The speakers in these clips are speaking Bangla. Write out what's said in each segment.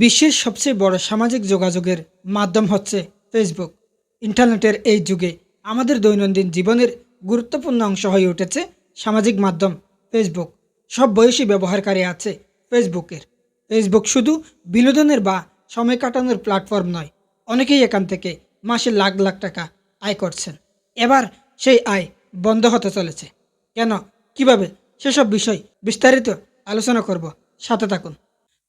বিশ্বের সবচেয়ে বড় সামাজিক যোগাযোগের মাধ্যম হচ্ছে ফেসবুক ইন্টারনেটের এই যুগে আমাদের দৈনন্দিন জীবনের গুরুত্বপূর্ণ অংশ হয়ে উঠেছে সামাজিক মাধ্যম ফেসবুক সব বয়সী ব্যবহারকারী আছে ফেসবুকের ফেসবুক শুধু বিনোদনের বা সময় কাটানোর প্ল্যাটফর্ম নয়, অনেকেই এখান থেকে মাসে লাখ লাখ টাকা আয় করছেন। এবার সেই আয় বন্ধ হতে চলেছে। কেন? কীভাবে? সেসব বিষয় বিস্তারিত আলোচনা করব। সাথে থাকুন।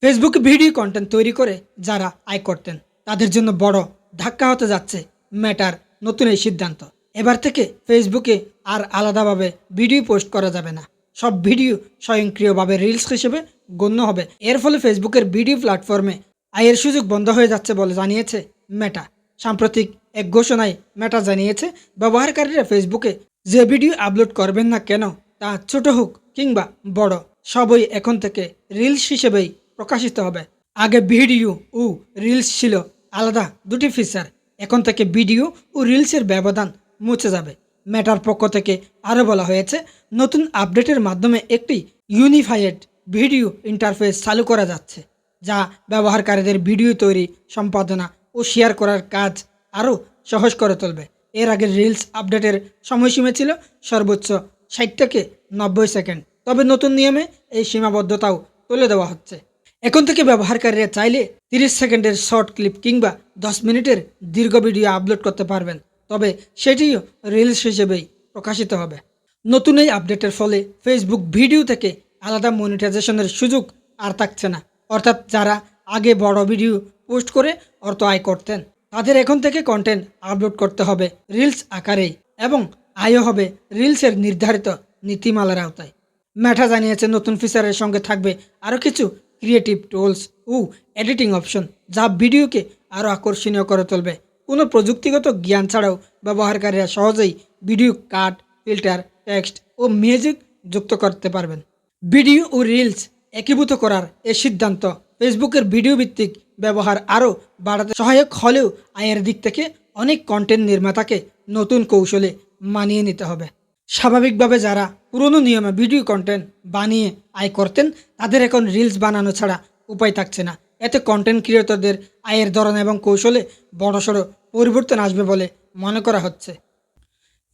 ফেসবুকে ভিডিও কন্টেন্ট তৈরি করে যারা আয় করতেন, তাদের জন্য বড় ধাক্কা হতে যাচ্ছে ম্যাটার নতুন এই সিদ্ধান্ত। এবার থেকে ফেসবুকে আর আলাদাভাবে ভিডিও পোস্ট করা যাবে না। সব ভিডিও স্বয়ংক্রিয়ভাবে রিলস হিসেবে গণ্য হবে। এর ফলে ফেসবুকের ভিডিও প্ল্যাটফর্মে আয়ের সুযোগ বন্ধ হয়ে যাচ্ছে বলে জানিয়েছে মেটা সাম্প্রতিক এক ঘোষণায় মেটা জানিয়েছে, ব্যবহারকারীরা ফেসবুকে যে ভিডিও আপলোড করবেন না কেন, তা ছোট হোক কিংবা বড়, সবই এখন থেকে রিলস হিসেবেই প্রকাশিত হবে। আগে ভিডিও ও রিলস ছিল আলাদা দুটি ফিচার এখন থেকে ভিডিও ও রিলসের ব্যবধান মুছে যাবে। মেটার পক্ষ থেকে আরও বলা হয়েছে, নতুন আপডেটের মাধ্যমে একটি ইউনিফাইড ভিডিও ইন্টারফেস চালু করা যাচ্ছে, যা ব্যবহারকারীদের ভিডিও তৈরি, সম্পাদনা ও শেয়ার করার কাজ আরও সহজ করে তুলবে। এর আগে রিলস আপডেটের সময়সীমা ছিল সর্বোচ্চ ষাট থেকে নব্বই সেকেন্ড। তবে নতুন নিয়মে এই সীমাবদ্ধতাও তুলে দেওয়া হচ্ছে। এখন থেকে ব্যবহারকারীরা চাইলে তিরিশ সেকেন্ডের শর্ট ক্লিপ কিংবা দশ মিনিটের দীর্ঘ ভিডিও আপলোড করতে পারবেন। তবে সেটিও রিলস হিসেবেই প্রকাশিত হবে। নতুন এই আপডেটের ফলে ফেসবুক ভিডিও থেকে আলাদা মনিটাইজেশনের সুযোগ আর থাকছে না। অর্থাৎ যারা আগে বড় ভিডিও পোস্ট করে অর্থ আয় করতেন, তাদের এখন থেকে কন্টেন্ট আপলোড করতে হবে রিলস আকারেই এবং আয়ও হবে রিলসের নির্ধারিত নীতিমালার আওতায়। ম্যাঠা জানিয়েছে, নতুন ফিচারের সঙ্গে থাকবে আরও কিছু ক্রিয়েটিভ টুলস ও এডিটিং অপশন যা ভিডিওকে আরও আকর্ষণীয় করে তুলবে। কোনো প্রযুক্তিগত জ্ঞান ছাড়াও ব্যবহারকারীরা সহজেই ভিডিও কাট ফিল্টার টেক্সট ও মিউজিক যুক্ত করতে পারবেন। ভিডিও ও রিলস একীভূত করার এ সিদ্ধান্ত ফেসবুকের ভিডিও ভিত্তিক ব্যবহার আরও বাড়াতে সহায়ক হলেও আয়ের দিক থেকে অনেক কন্টেন্ট নির্মাতাকে নতুন কৌশলে মানিয়ে নিতে হবে। স্বাভাবিকভাবে যারা পুরনো নিয়মে ভিডিও কন্টেন্ট বানিয়ে আয় করতেন, তাদের এখন রিলস বানানো ছাড়া উপায় থাকছে না। এতে কন্টেন্ট ক্রিয়েটরদের আয়ের ধরন এবং কৌশলে বড়সড় পরিবর্তন আসবে বলে মনে করা হচ্ছে।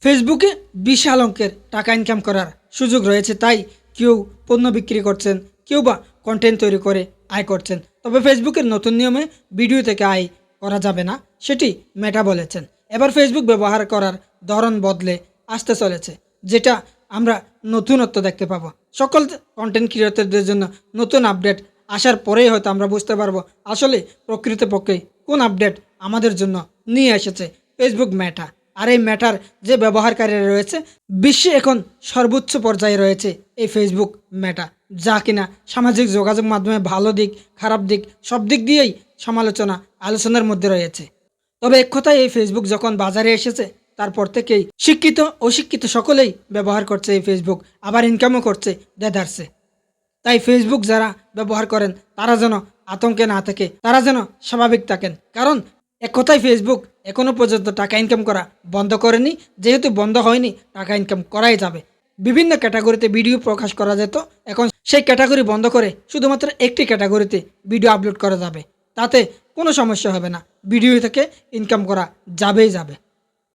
ফেসবুকে বিশাল অঙ্কের টাকা ইনকাম করার সুযোগ রয়েছে, তাই কেউ পণ্য বিক্রি করছেন, কেউ বা কন্টেন্ট তৈরি করে আয় করছেন। তবে ফেসবুকের নতুন নিয়মে ভিডিও থেকে আয় করা যাবে না, সেটি মেটা বলেছেন। এবার ফেসবুক ব্যবহার করার ধরন বদলে আসতে চলেছে। যেটা আমরা নতুনত্ব দেখতে পাবো। সকল কন্টেন্ট ক্রিয়েটরদের জন্য নতুন আপডেট আসার পরেই হয়তো আমরা বুঝতে পারব আসলে প্রকৃতপক্ষে কোন আপডেট আমাদের জন্য নিয়ে এসেছে ফেসবুক মেটা আর এই ম্যাটার যে ব্যবহারকারীরা রয়েছে, বিশ্বে এখন সর্বোচ্চ পর্যায়ে রয়েছে এই ফেসবুক ম্যাটা যা কিনা সামাজিক যোগাযোগ মাধ্যমে ভালো দিক, খারাপ দিক, সব দিক দিয়েই সমালোচনা, আলোচনার মধ্যে রয়েছে। তবে এক কথায় এই ফেসবুক যখন বাজারে এসেছে তারপর থেকেই শিক্ষিত অশিক্ষিত সকলেই ব্যবহার করছে এই ফেসবুক আবার ইনকামও করছে দেদারসে তাই ফেসবুক যারা ব্যবহার করেন, তারা যেন আতঙ্কে না থাকে, তারা যেন স্বাভাবিক থাকেন। কারণ এক কথায় ফেসবুক এখনও পর্যন্ত টাকা ইনকাম করা বন্ধ করেনি। যেহেতু বন্ধ হয়নি, টাকা ইনকাম করাই যাবে। বিভিন্ন ক্যাটাগরিতে ভিডিও প্রকাশ করা যেত। এখন সেই ক্যাটাগরি বন্ধ করে শুধুমাত্র একটি ক্যাটাগরিতে ভিডিও আপলোড করা যাবে। তাতে কোনো সমস্যা হবে না। ভিডিও থেকে ইনকাম করা যাবেই যাবে।